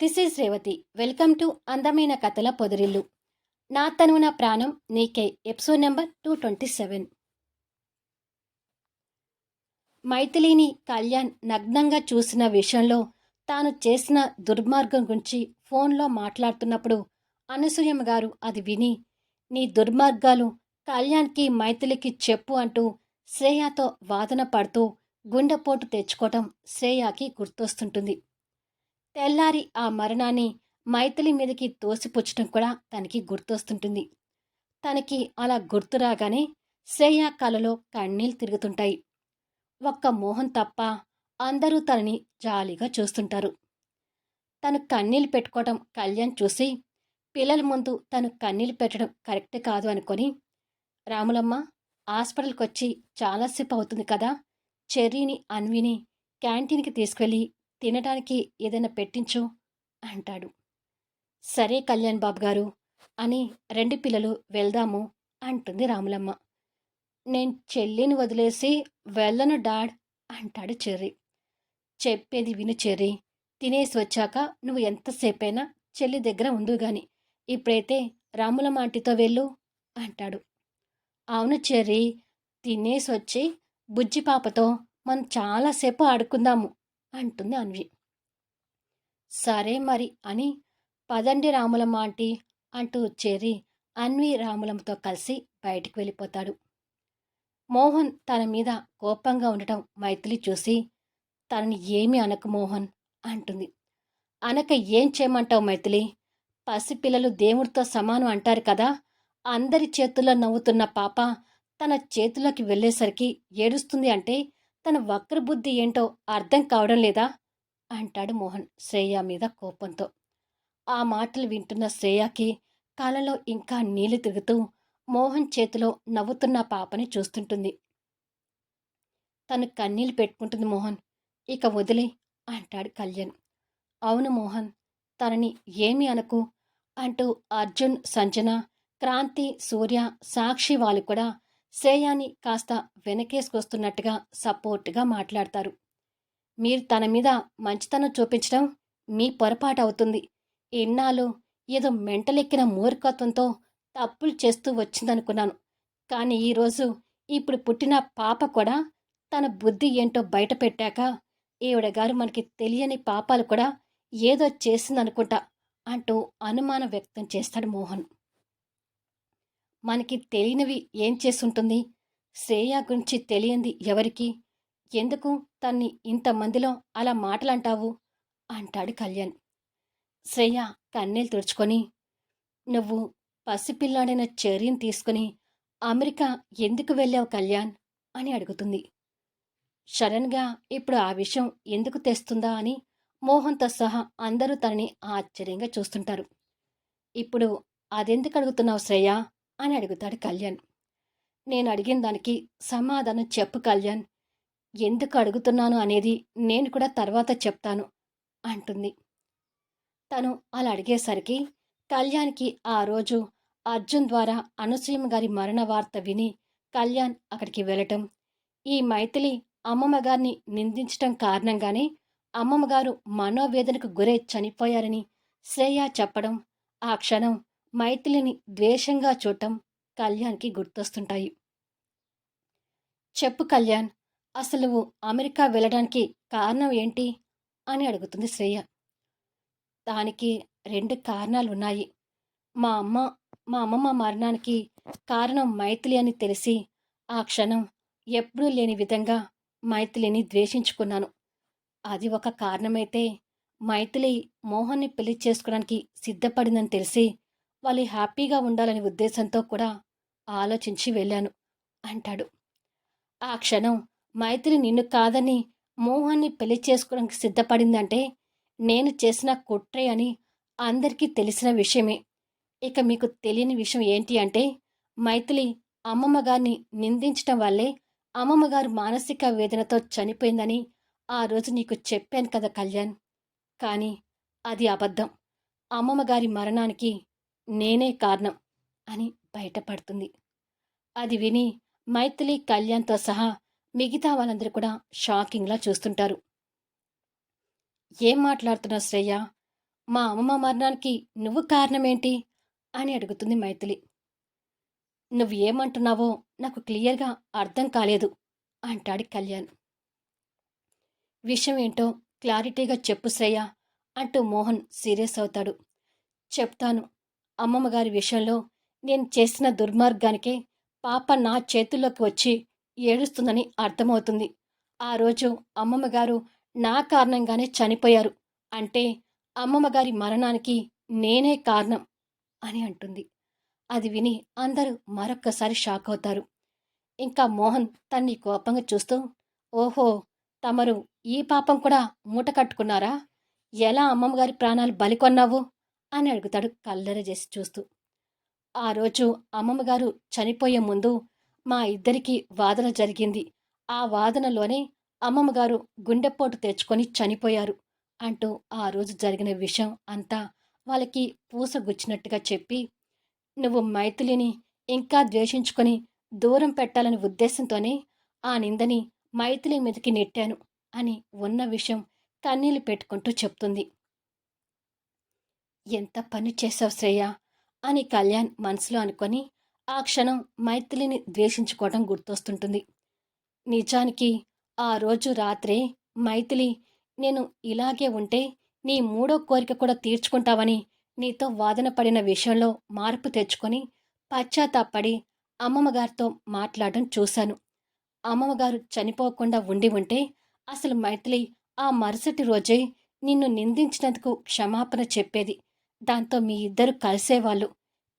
This is Revathi. Welcome to అందమైన కథల పొదిరిల్లు. నా తను నా ప్రాణం నీకే. Episode number two twenty seven. మైథిలిని Kalyan నగ్నంగా చూసిన విషయంలో తాను చేసిన దుర్మార్గం గురించి ఫోన్లో మాట్లాడుతున్నప్పుడు అనసూయమ్మ గారు అది విని నీ దుర్మార్గాలు కళ్యాణ్కి మైథిలికి చెప్పు అంటూ శ్రేయాతో వాదన పడుతూ గుండెపోటు తెచ్చుకోవటం శ్రేయాకి గుర్తొస్తుంటుంది. తెల్లారి ఆ మరణాన్ని మైథిలి మీదకి తోసిపుచ్చడం కూడా తనకి గుర్తొస్తుంటుంది. తనకి అలా గుర్తు రాగానే శ్రేయ కలలో కన్నీళ్ళు తిరుగుతుంటాయి. ఒక్క మోహన్ తప్ప అందరూ తనని జాలీగా చూస్తుంటారు. తను కన్నీళ్ళు పెట్టుకోవడం కళ్యాణ్ చూసి పిల్లల ముందు తను కన్నీళ్ళు పెట్టడం కరెక్ట్ కాదు అనుకొని రాములమ్మ హాస్పిటల్కి వచ్చి చాలాసేపు అవుతుంది కదా చెర్రీని అన్విని క్యాంటీన్కి తీసుకెళ్ళి తినడానికి ఏదైనా పెట్టించు అంటాడు. సరే కళ్యాణ్ బాబు గారు అని రెండు పిల్లలు వెళ్దాము అంటుంది రాములమ్మ. నేను చెల్లిని వదిలేసి వెళ్ళను డాడ్ అంటాడు చెర్రి. చెప్పేది విను చెర్రి. తినేసి వచ్చాక నువ్వు ఎంతసేపైనా చెల్లి దగ్గర ఉండు గాని. ఇప్పుడైతే రాములమ్మ ఆంటీతో వెళ్ళు అంటాడు. అవును చెర్రి తినేసి వచ్చి బుజ్జి పాపతో మనం చాలాసేపు ఆడుకుందాము అంటుంది అన్వి. సరే మరి అని పదండి రాములమ్మ ఆంటీ అంటూ చేరి అన్వి రాములమ్మతో కలిసి బయటికి వెళ్ళిపోతాడు. మోహన్ తన మీద కోపంగా ఉండటం మైథిలి చూసి తనని ఏమి అనకు మోహన్ అంటుంది. అనక ఏం చేయమంటావు మైథిలి? పసిపిల్లలు దేవుడితో సమానం అంటారు కదా అందరి చేతుల్లో నవ్వుతున్న పాప తన చేతుల్లోకి వెళ్ళేసరికి ఏడుస్తుంది అంటే తన వక్రబుద్ధి ఏంటో అర్థం కావడం లేదా? అంటాడు మోహన్ శ్రేయ మీద కోపంతో. ఆ మాటలు వింటున్న శ్రేయకి కలలో ఇంకా నీళ్ళు తిరుగుతూ మోహన్ చేతిలో నవ్వుతున్న పాపని చూస్తుంటుంది. తను కన్నీళ్ళు పెట్టుకుంటుంది మోహన్. ఇక వదిలే అంటాడు కళ్యాణ్. అవును మోహన్ తనని ఏమి అనకు అంటూ అర్జున్ సంజన క్రాంతి సూర్య సాక్షి వాళ్ళు కూడా శ్రేయాని కాస్త వెనకేసుకొస్తున్నట్టుగా సపోర్ట్గా మాట్లాడతారు. మీరు తన మీద మంచితనం చూపించడం మీ పొరపాటు అవుతుంది ఎన్నాళ్ళు ఏదో మెంటలెక్కిన మూర్ఖత్వంతో తప్పులు చేస్తూ వచ్చిందనుకున్నాను. కానీ ఈరోజు ఇప్పుడు పుట్టిన పాప కూడా తన బుద్ధి ఏంటో బయట పెట్టాక ఈవిడ గారు మనకి తెలియని పాపాలు కూడా ఏదో చేసిందనుకుంటా అంటూ అనుమానం వ్యక్తం చేస్తాడు మోహన్. మనకి తెలియనివి ఏం చేసుంటుంది శ్రేయ గురించి తెలియంది ఎవరికి? ఎందుకు తన్ని ఇంతమందిలో అలా మాటలంటావు? అంటాడు కళ్యాణ్. శ్రేయ కన్నీళ్ళు తుడుచుకొని నువ్వు పసిపిల్లాడైన చర్యను తీసుకుని అమెరికా ఎందుకు వెళ్ళావు కళ్యాణ్? అని అడుగుతుంది. సడన్గా ఇప్పుడు ఆ విషయం ఎందుకు తెస్తుందా అని మోహన్తో సహా అందరూ తనని ఆశ్చర్యంగా చూస్తుంటారు. ఇప్పుడు అదెందుకు అడుగుతున్నావు శ్రేయ? అని అడుగుతాడు కళ్యాణ్. నేను అడిగిన దానికి సమాధానం చెప్పు కళ్యాణ్. ఎందుకు అడుగుతున్నాను అనేది నేను కూడా తర్వాత చెప్తాను అంటుంది. తను అలా అడిగేసరికి కళ్యాణ్కి ఆ రోజు అర్జున్ ద్వారా అనసూయమ్మ గారి మరణ వార్త విని కళ్యాణ్ అక్కడికి వెళ్ళటం ఈ మైథిలి అమ్మమ్మ గారిని నిందించటం కారణంగానే అమ్మమ్మగారు మనోవేదనకు గురై చనిపోయారని శ్రేయ చెప్పడం ఆ క్షణం మైథిలిని ద్వేషంగా చూడటం కళ్యాణ్కి గుర్తొస్తుంటాయి. చెప్పు కళ్యాణ్ అసలు అమెరికా వెళ్ళడానికి కారణం ఏంటి? అని అడుగుతుంది శ్రేయ. దానికి రెండు కారణాలు ఉన్నాయి మా అమ్మ మా అమ్మమ్మ మరణానికి కారణం మైథిలి అని తెలిసి ఆ క్షణం ఎప్పుడూ లేని విధంగా మైథిలిని ద్వేషించుకున్నాను. అది ఒక కారణమైతే మైథిలి మోహన్ని పెళ్ళి చేసుకోవడానికి సిద్ధపడిందని తెలిసి వాళ్ళు హ్యాపీగా ఉండాలనే ఉద్దేశంతో కూడా ఆలోచించి వెళ్ళాను అంటాడు. ఆ క్షణం మైత్రి నిన్ను కాదని మోహన్ని పెళ్ళి చేసుకోవడానికి సిద్ధపడిందంటే నేను చేసిన కుట్రే అని అందరికీ తెలిసిన విషయమే. ఇక మీకు తెలియని విషయం ఏంటి అంటే మైథిలి అమ్మమ్మ గారిని నిందించటం వల్లే అమ్మమ్మ గారు మానసిక వేదనతో చనిపోయిందని ఆ రోజు నీకు చెప్పాను కదా కళ్యాణ్. కానీ అది అబద్ధం. అమ్మమ్మ గారి మరణానికి నేనే కారణం అని బయటపడుతుంది. అది విని మైథిలి కళ్యాణ్తో సహా మిగతా వాళ్ళందరూ కూడా షాకింగ్లా చూస్తుంటారు. ఏం మాట్లాడుతున్నావు శ్రేయ? మా అమ్మమ్మ మరణానికి నువ్వు కారణమేంటి? అని అడుగుతుంది మైథిలి. నువ్వు ఏమంటున్నావో నాకు క్లియర్గా అర్థం కాలేదు అంటాడు కళ్యాణ్. విషయం ఏంటో క్లారిటీగా చెప్పు శ్రేయ అంటూ మోహన్ సీరియస్ అవుతాడు. చెప్తాను అమ్మమ్మ గారి విషయంలో నేను చేసిన దుర్మార్గానికే పాప నా చేతుల్లోకి వచ్చి ఏడుస్తుందని అర్థమవుతుంది. ఆ రోజు అమ్మమ్మ గారు నా కారణంగానే చనిపోయారు. అంటే అమ్మమ్మ గారి మరణానికి నేనే కారణం అని అంటుంది. అది విని అందరూ మరొక్కసారి షాక్ అవుతారు. ఇంకా మోహన్ తన్ని కోపంగా చూస్తూ ఓహో తమరు ఈ పాపం కూడా మూట కట్టుకున్నారా? ఎలా అమ్మమ్మగారి ప్రాణాలు బలికొన్నావు అని అడుగుతాడు కల్లర చేసి చూస్తూ. ఆ రోజు అమ్మమ్మగారు చనిపోయే ముందు మా ఇద్దరికి వాదన జరిగింది. ఆ వాదనలోనే అమ్మమ్మగారు గుండెపోటు తెచ్చుకొని చనిపోయారు అంటూ ఆ రోజు జరిగిన విషయం అంతా వాళ్ళకి పూసగుచ్చినట్టుగా చెప్పి నువ్వు మైథిలిని ఇంకా ద్వేషించుకొని దూరం పెట్టాలని ఉద్దేశంతోనే ఆ నిందని మైథిలి మీదకి నెట్టాను అని ఉన్న విషయం కన్నీళ్ళు పెట్టుకుంటూ చెప్తుంది. ఎంత పని చేసావు శ్రేయ? అని కళ్యాణ్ మనసులో అనుకొని ఆ క్షణం మైథిలిని ద్వేషించుకోవడం గుర్తొస్తుంటుంది. నిజానికి ఆ రోజు రాత్రే మైథిలి నేను ఇలాగే ఉంటే నీ మూడో కోరిక కూడా తీర్చుకుంటావని నీతో వాదన పడిన విషయంలో మార్పు తెచ్చుకొని పశ్చాత్తాపడి అమ్మమ్మగారితో మాట్లాడడం చూశాను. అమ్మమ్మగారు చనిపోకుండా ఉండి ఉంటే అసలు మైథిలి ఆ మరుసటి రోజే నిన్ను నిందించినందుకు క్షమాపణ చెప్పేది. దాంతో మీ ఇద్దరు కలిసేవాళ్ళు.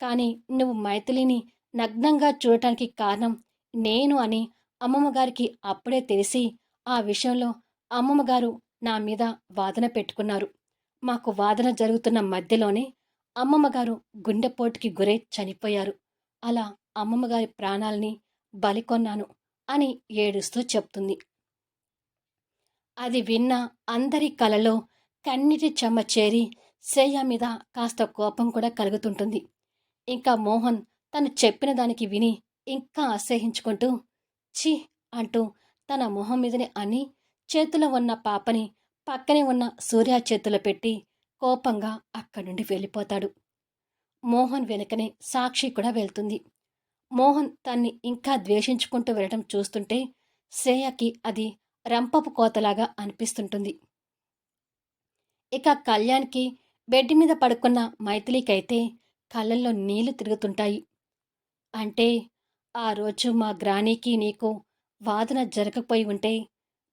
కానీ నువ్వు మైథిలిని నగ్నంగా చూడటానికి కారణం నేను అని అమ్మమ్మగారికి అప్పుడే తెలిసి ఆ విషయంలో అమ్మమ్మగారు నా మీద వాదన పెట్టుకున్నారు. మాకు వాదన జరుగుతున్న మధ్యలోనే అమ్మమ్మగారు గుండెపోటుకి గురై చనిపోయారు. అలా అమ్మమ్మగారి ప్రాణాలని బలికొన్నాను అని ఏడుస్తూ చెప్తుంది. అది విన్న అందరి కలలో కన్నిటి చెమ్మ చేరి శ్రేయ మీద కాస్త కోపం కూడా కలుగుతుంటుంది. ఇంకా మోహన్ తను చెప్పిన దానికి విని ఇంకా అసహించుకుంటూ ఛీ అంటూ తన మొహం మీదనే అని చేతిలో ఉన్న పాపని పక్కనే ఉన్న సూర్య చేతిలో పెట్టి కోపంగా అక్కడి నుండి వెళ్ళిపోతాడు. మోహన్ వెనుకనే సాక్షి కూడా వెళ్తుంది. మోహన్ తన్ని ఇంకా ద్వేషించుకుంటూ వెళ్ళడం చూస్తుంటే శ్రేయకి అది రంపపు కోతలాగా అనిపిస్తుంటుంది. ఇక కళ్యాణ్కి బెడ్ మీద పడుకున్న మైథిలికైతే కళ్ళల్లో నీళ్ళు తిరుగుతుంటాయి. అంటే ఆ రోజు మా గ్రానీకి నీకు వాదన జరగకపోయి ఉంటే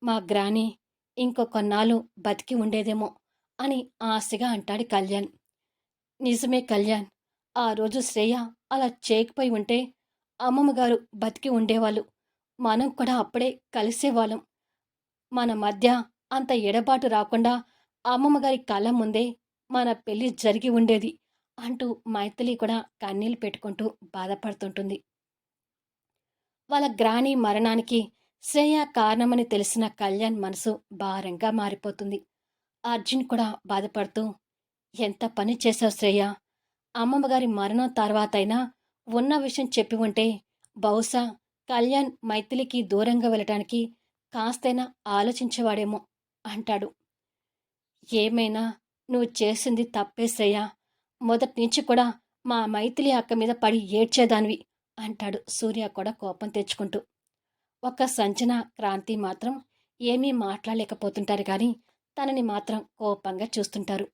మా గ్రాని ఇంకో కొన్నాళ్ళు బతికి ఉండేదేమో అని ఆశగా అంటాడు కళ్యాణ్. నిజమే కళ్యాణ్ ఆ రోజు శ్రేయ అలా చేయకపోయి ఉంటే అమ్మమ్మగారు బతికి ఉండేవాళ్ళు. మనం కూడా అప్పుడే కలిసేవాళ్ళం. మన మధ్య అంత ఎడబాటు రాకుండా అమ్మమ్మగారి కళ్ళ ముందే మన పెళ్ళి జరిగి ఉండేది అంటూ మైథిలి కూడా కన్నీళ్ళు పెట్టుకుంటూ బాధపడుతుంటుంది. వాళ్ళ గ్రాని మరణానికి శ్రేయ కారణమని తెలిసిన కళ్యాణ్ మనసు భారంగా మారిపోతుంది. అర్జున్ కూడా బాధపడుతూ ఎంత పని చేశావు శ్రేయ? అమ్మమ్మగారి మరణం తర్వాతైనా ఉన్న విషయం చెప్పి ఉంటే బహుశా కళ్యాణ్ మైథిలికి దూరంగా వెళ్ళటానికి కాస్తైనా ఆలోచించేవాడేమో అంటాడు. ఏమైనా నువ్వు చేసింది తప్పే శ్రేయ. మొదటి నుంచి కూడా మా మైథిలి అక్క మీద పడి ఏడ్చేదానివి అంటాడు సూర్య కూడా కోపం తెచ్చుకుంటూ. ఒక సంచన క్రాంతి మాత్రం ఏమీ మాట్లాడలేకపోతుంటారు కానీ తనని మాత్రం కోపంగా చూస్తుంటారు.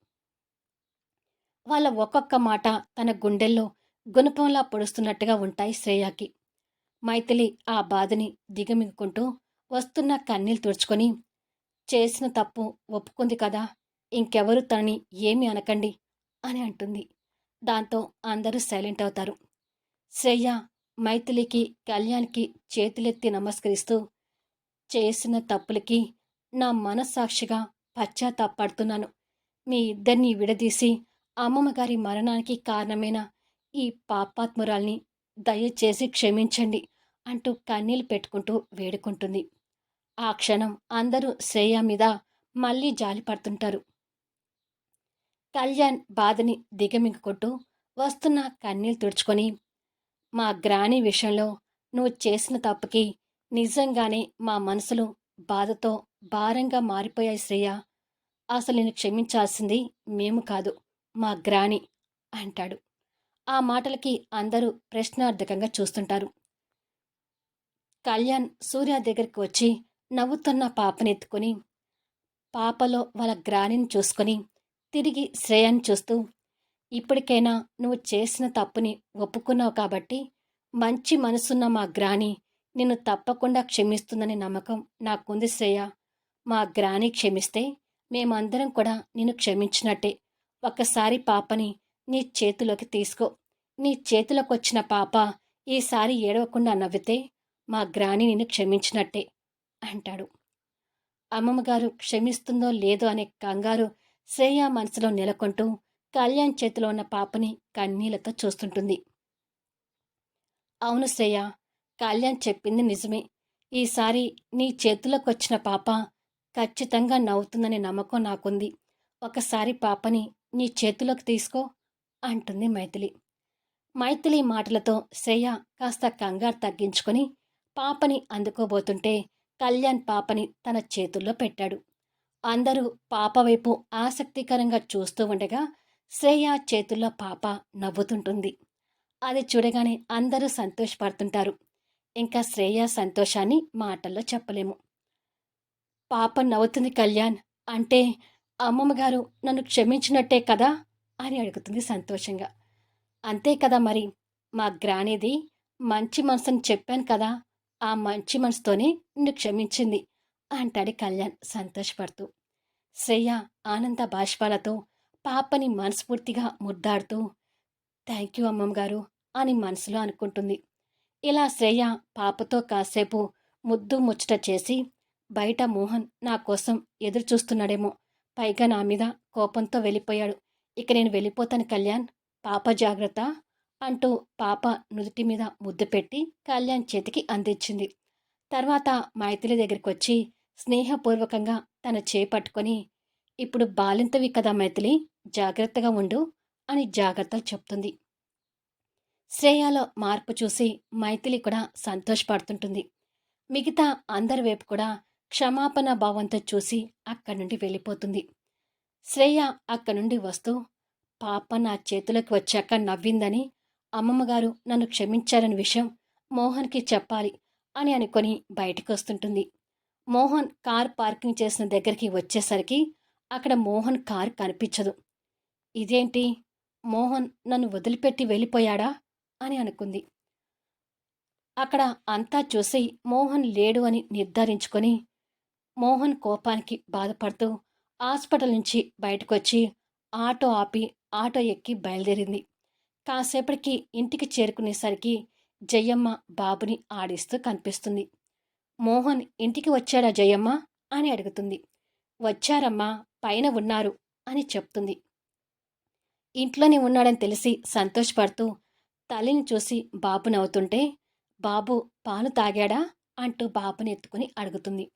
వాళ్ళ ఒక్కొక్క మాట తన గుండెల్లో గుణపంలా పొడుస్తున్నట్టుగా ఉంటాయి శ్రేయాకి. మైథిలి ఆ బాధని దిగమింగుకుంటూ వస్తున్న కన్నీళ్ళు తుడుచుకొని చేసిన తప్పు ఒప్పుకుంది కదా ఇంకెవరు తనని ఏమి అనకండి అని అంటుంది. దాంతో అందరూ సైలెంట్ అవుతారు. శ్రేయ మైథిలికి కళ్యాణ్కి చేతులెత్తి నమస్కరిస్తూ చేసిన తప్పులకి నా మనస్సాక్షిగా పశ్చాత్తాపడుతున్నాను. మీ ఇద్దరిని విడదీసి అమ్మమ్మగారి మరణానికి కారణమైన ఈ పాపాత్మురాల్ని దయచేసి క్షమించండి అంటూ కన్నీళ్ళు పెట్టుకుంటూ వేడుకుంటుంది. ఆ క్షణం అందరూ శ్రేయ మీద మళ్ళీ జాలిపడుతుంటారు. కళ్యాణ్ బాధని దిగమింగుకుంటూ వస్తున్న కన్నీళ్ళు తుడుచుకొని మా గ్రాని విషయంలో నువ్వు చేసిన తప్పుకి నిజంగానే మా మనసులు బాధతో భారంగా మారిపోయాయి శ్రేయ. అసలు నేను క్షమించాల్సింది మేము కాదు మా గ్రాని అంటాడు. ఆ మాటలకి అందరూ ప్రశ్నార్థకంగా చూస్తుంటారు. కళ్యాణ్ సూర్య దగ్గరికి వచ్చి నవ్వుతున్న పాపని ఎత్తుకొని పాపలో వాళ్ళ గ్రానిని చూసుకొని తిరిగి శ్రేయని చూస్తూ ఇప్పటికైనా నువ్వు చేసిన తప్పుని ఒప్పుకున్నావు కాబట్టి మంచి మనసున్న మా గ్రాని నిన్ను తప్పకుండా క్షమిస్తుందనే నమ్మకం నాకుంది శ్రేయ. మా గ్రాని క్షమిస్తే మేమందరం కూడా నిన్ను క్షమించినట్టే. ఒక్కసారి పాపని నీ చేతిలోకి తీసుకో. నీ చేతిలోకి వచ్చిన పాప ఈసారి ఏడవకుండా నవ్వితే మా గ్రాని నిన్ను క్షమించినట్టే అంటాడు. అమ్మమ్మగారు క్షమిస్తుందో లేదో అనే కంగారు శ్రేయ మనసులో నెలకొంటూ కళ్యాణ్ చేతిలో ఉన్న పాపని కన్నీళ్ళతో చూస్తుంటుంది. అవును శ్రేయ కళ్యాణ్ చెప్పింది నిజమే. ఈసారి నీ చేతిలోకి వచ్చిన పాప ఖచ్చితంగా నవ్వుతుందనే నమ్మకం నాకుంది. ఒకసారి పాపని నీ చేతులకు తీసుకో అంటుంది మైథిలి. మైథిలి మాటలతో శ్రేయ కాస్త కంగారు తగ్గించుకొని పాపని అందుకోబోతుంటే కళ్యాణ్ పాపని తన చేతుల్లో పెట్టాడు. అందరూ పాప వైపు ఆసక్తికరంగా చూస్తూ ఉండగా శ్రేయ చేతుల్లో పాప నవ్వుతుంటుంది. అది చూడగానే అందరూ సంతోషపడుతుంటారు. ఇంకా శ్రేయ సంతోషాన్ని మాటల్లో చెప్పలేము. పాప నవ్వుతుంది కళ్యాణ్. అంటే అమ్మమ్మ గారు నన్ను క్షమించినట్టే కదా? అని అడుగుతుంది సంతోషంగా. అంతే కదా మరి. మా గ్రానేది మంచి మనసుని చెప్పాను కదా. ఆ మంచి మనసుతోనే నిన్ను క్షమించింది. అంటాడు కళ్యాణ్ సంతోషపడుతూ. శ్రేయ ఆనంద బాష్పాలతో పాపని మనస్ఫూర్తిగా ముద్దాడుతూ థ్యాంక్ యూ అమ్మమ్మ గారు అని మనసులో అనుకుంటుంది. ఇలా శ్రేయ పాపతో కాసేపు ముద్దు ముచ్చట చేసి బయట మోహన్ నా కోసం ఎదురు చూస్తున్నాడేమో పైగా నా మీద కోపంతో వెళ్ళిపోయాడు. ఇక నేను వెళ్ళిపోతాను కళ్యాణ్ పాప జాగ్రత్త అంటూ పాప నుదుటి మీద ముద్దు పెట్టి కళ్యాణ్ చేతికి అందించింది. తర్వాత మైథిలి దగ్గరికి వచ్చి స్నేహపూర్వకంగా తన చేపట్టుకొని ఇప్పుడు బాలింతవి కదా మైథిలి జాగ్రత్తగా ఉండు అని జాగ్రత్తలు చెప్తుంది. శ్రేయాలో మార్పు చూసి మైథిలి కూడా సంతోషపడుతుంటుంది. మిగతా అందరి వైపు కూడా క్షమాపణ భావంతో చూసి అక్కడి నుండి వెళ్ళిపోతుంది. శ్రేయ అక్కడి నుండి వస్తూ పాప నా చేతులకు వచ్చాక నవ్విందని అమ్మమ్మగారు నన్ను క్షమించారని విషయం మోహన్కి చెప్పాలి అని అనుకొని బయటకు వస్తుంటుంది. మోహన్ కార్ పార్కింగ్ చేసిన దగ్గరికి వచ్చేసరికి అక్కడ మోహన్ కార్ కనిపించదు. ఇదేంటి? మోహన్ నన్ను వదిలిపెట్టి వెళ్ళిపోయాడా? అని అనుకుంది. అక్కడ అంతా చూసి మోహన్ లేడు అని నిర్ధారించుకొని మోహన్ కోపానికి బాధపడుతూ హాస్పిటల్ నుంచి బయటకొచ్చి ఆటో ఆపి ఆటో ఎక్కి బయలుదేరింది. కాసేపటికి ఇంటికి చేరుకునేసరికి జయమ్మ బాబుని ఆడిస్తూ కనిపిస్తుంది. మోహన్ ఇంటికి వచ్చాడా జయమ్మ? అని అడుగుతుంది. వచ్చారమ్మా పైన ఉన్నారు అని చెప్తుంది. ఇంట్లోనే ఉన్నాడని తెలిసి సంతోషపడుతూ తల్లిని చూసి బాబు నవ్వుతుంటే బాబు పాలు తాగాడా? అంటూ బాబుని ఎత్తుకుని అడుగుతుంది.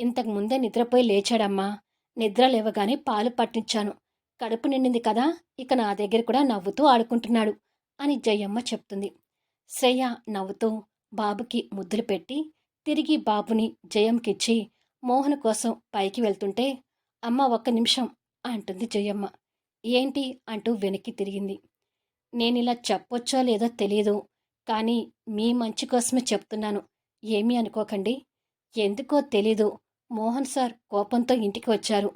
ఇంతకు ముందే నిద్రపోయి లేచాడమ్మా. నిద్ర లేవగానే పాలు పట్టించాను. కడుపు నిండింది కదా ఇక నా దగ్గర కూడా నవ్వుతూ ఆడుకుంటున్నాడు అని జయమ్మ చెప్తుంది. శ్రేయ నవ్వుతూ బాబుకి ముద్దులు పెట్టి తిరిగి బాబుని జయంకిచ్చి మోహన్ కోసం పైకి వెళ్తుంటే అమ్మ ఒక్క నిమిషం అంటుంది జయమ్మ. ఏంటి? అంటూ వెనక్కి తిరిగింది. నేనిలా చెప్పొచ్చో లేదో తెలియదు కానీ మీ మంచి కోసమే చెప్తున్నాను. ఏమీ అనుకోకండి. ఎందుకో తెలీదు. మోహన్ సార్ కోపంతో ఇంటికి వచ్చారు.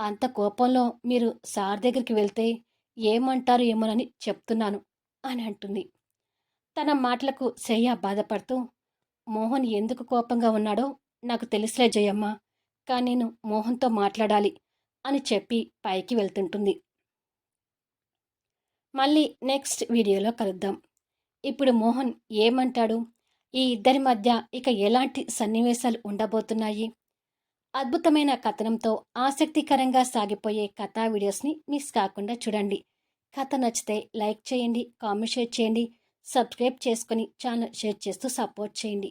అంత కోపంలో మీరు సార్ దగ్గరికి వెళ్తే ఏమంటారు ఏమోనని చెప్తున్నాను అని అంటుంది. తన మాటలకు శయ్య బాధపడుతూ మోహన్ ఎందుకు కోపంగా ఉన్నాడో నాకు తెలుసులే జయమ్మ కానీ నేను మోహన్తో మాట్లాడాలి అని చెప్పి పైకి వెళ్తుంటుంది. మళ్ళీ నెక్స్ట్ వీడియోలో కలుద్దాం. ఇప్పుడు మోహన్ ఏమంటాడు? ఈ ఇద్దరి మధ్య ఇక ఎలాంటి సన్నివేశాలు ఉండబోతున్నాయి? అద్భుతమైన కథనంతో ఆసక్తికరంగా సాగిపోయే కథా వీడియోస్ని మిస్ కాకుండా చూడండి. కథ నచ్చితే లైక్ చేయండి కామెంట్ షేర్ చేయండి సబ్స్క్రైబ్ చేసుకొని ఛానల్ షేర్ చేస్తూ సపోర్ట్ చేయండి.